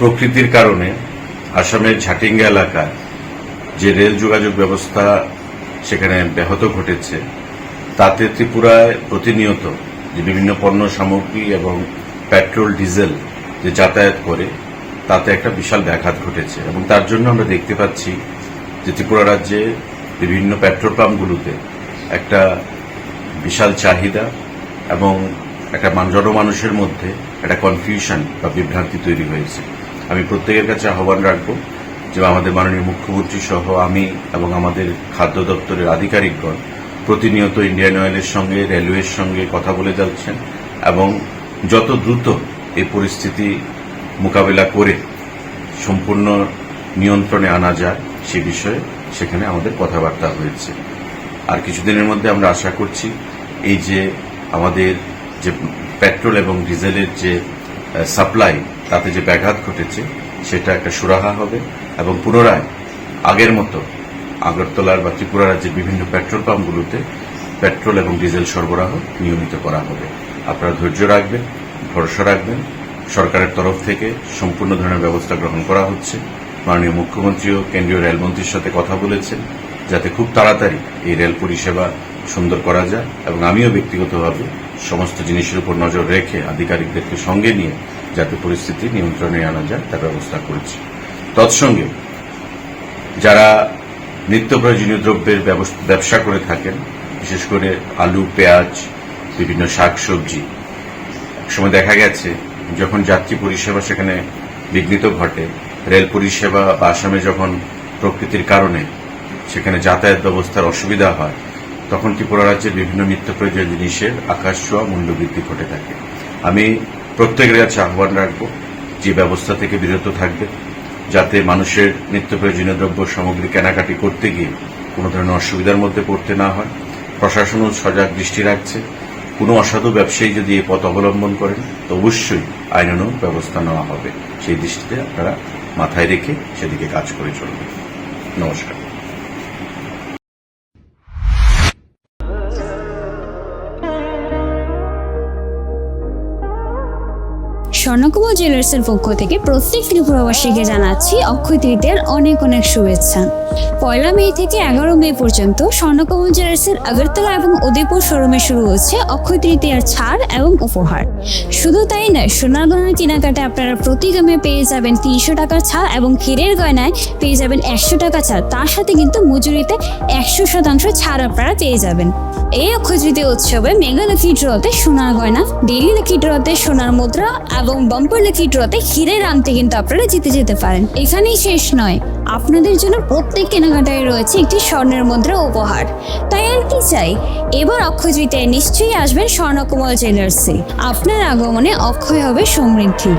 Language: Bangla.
প্রকৃতির কারণে আসামের ঝাটিঙ্গা এলাকায় যে রেল যোগাযোগ ব্যবস্থা সেখানে ব্যাহত ঘটেছে, তাতে ত্রিপুরায় প্রতিনিয়ত যে বিভিন্ন পণ্য সামগ্রী এবং পেট্রোল, ডিজেল যে যাতায়াত করে, তাতে একটা বিশাল ব্যাঘাত ঘটেছে এবং তার জন্য আমরা দেখতে পাচ্ছি যে ত্রিপুরা রাজ্যে বিভিন্ন পেট্রোল পাম্পগুলোতে একটা বিশাল চাহিদা এবং একটা মান- জনমানুষের মধ্যে একটা কনফিউশন বা বিভ্রান্তি তৈরি হয়েছে। আমি প্রত্যেকের কাছে আহ্বান রাখব যে আমাদের মাননীয় মুখ্যমন্ত্রী সহ আমি এবং আমাদের খাদ্য দপ্তরের আধিকারিকগণ প্রতিনিয়ত ইন্ডিয়ান অয়েলের সঙ্গে, রেলওয়ের সঙ্গে কথা বলে যাচ্ছেন এবং যত দ্রুত এই পরিস্থিতি মোকাবেলা করে সম্পূর্ণ নিয়ন্ত্রণে আনা যায় সে বিষয়ে সেখানে আমাদের কথাবার্তা হয়েছে। আর কিছুদিনের মধ্যে আমরা আশা করছি এই যে আমাদের যে পেট্রোল এবং ডিজেলের যে সাপ্লাই তাতে যে ব্যাঘাত ঘটেছে, সেটা একটা সুরাহা হবে এবং পুনরায় আগের মতো আগরতলার বা ত্রিপুরা রাজ্যের বিভিন্ন পেট্রোল পাম্পগুলোতে পেট্রোল এবং ডিজেল সরবরাহ নিয়মিত করা হবে। আপনারা ধৈর্য রাখবেন, ভরসা রাখবেন। সরকারের তরফ থেকে সম্পূর্ণ ধরনের ব্যবস্থা গ্রহণ করা হচ্ছে। মাননীয় মুখ্যমন্ত্রীও কেন্দ্রীয় রেলমন্ত্রীর সাথে কথা বলেছেন, যাতে খুব তাড়াতাড়ি এই রেল পরিষেবা সুন্দর করা যায় এবং আমিও ব্যক্তিগতভাবে সমস্ত জিনিসের উপর নজর রেখে আধিকারিকদেরকে সঙ্গে নিয়ে যাতে পরিস্থিতি নিয়ন্ত্রণে আনা যায়, তার ব্যবস্থা করেছি। তৎসঙ্গে যারা নিত্য প্রয়োজনীয় দ্রব্যের ব্যবস- করে থাকেন, বিশেষ করে আলু, পেঁয়াজ, বিভিন্ন শাক সবজি সময় দেখা গেছে যখন যাত্রী পরিষেবা সেখানে বিঘ্নিত ঘটে, রেল পরিষেবা বা আসামে যখন প্রকৃতির কারণে সেখানে যাতায়াত ব্যবস্থার অসুবিধা হয় তখন ত্রিপুরা রাজ্যের বিভিন্ন নিত্য প্রয়োজনীয় জিনিসের আকাশ ছোঁয়া মূল্যবৃদ্ধি ঘটে থাকে? আমি প্রত্যেকের কাছে আহ্বান রাখব, যে ব্যবস্থা থেকে বিরত থাকবে, যাতে মানুষের নিত্য প্রয়োজনীয় দ্রব্য সামগ্রী কেনাকাটি করতে গিয়ে কোনো ধরনের অসুবিধার মধ্যে পড়তে না হয়। প্রশাসনও সজাগ দৃষ্টি রাখছে। কোনো অসাধু ব্যবসায়ী যদি এ পথ অবলম্বন করেন, তো অবশ্যই আইনানুগ ব্যবস্থা নেওয়া হবে। সেই দৃষ্টিতে আপনারা মাথায় রেখে সেদিকে কাজ করে চলবেন নমস্কার। স্বর্ণকুমার জুয়েলার্সের পক্ষ থেকে প্রত্যেক ত্রিপুরাবাসীকে জানাচ্ছি অক্ষয় তৃতীয়ার অনেক অনেক শুভেচ্ছা। পয়লা মে থেকে এগারো মে পর্যন্ত স্বর্ণকুমার জুয়েলার্সের আগরতলা এবং উদয়পুর শোরুমে শুরু হচ্ছে অক্ষয় তৃতীয়ার ছাড় এবং উপহার। শুধু তাই নয় সোনার গয়নার কেনাকাটা আপনারা প্রতি গ্রামে পেয়ে যাবেন তিনশো টাকা ছাড় এবং ক্ষীরের গয়নায় পেয়ে যাবেন একশো টাকা ছাড়। তার সাথে কিন্তু মজুরিতে একশো শতাংশ ছাড় আপনারা পেয়ে যাবেন। এই অক্ষয় তৃতীয় উৎসবে মেগা লক্ষ্মী ড্রতে সোনার গয়না ডেইলি লক্ষ্মী ড্রতে সোনার মুদ্রা এবং বাম্পার লাকি ড্রতে হিরের আনতে কিন্তু আপনারা জিতে যেতে পারেন। এখানেই শেষ নয়। আপনাদের জন্য প্রত্যেক কেনাকাটায় রয়েছে একটি স্বর্ণের মুদ্রা উপহার। তাই আর কি চাই? এবার অক্ষয় জিতে নিশ্চয়ই আসবেন স্বর্ণকুমার জুয়েলার্সে। আপনার আগমনে অক্ষয় হবে সমৃদ্ধি।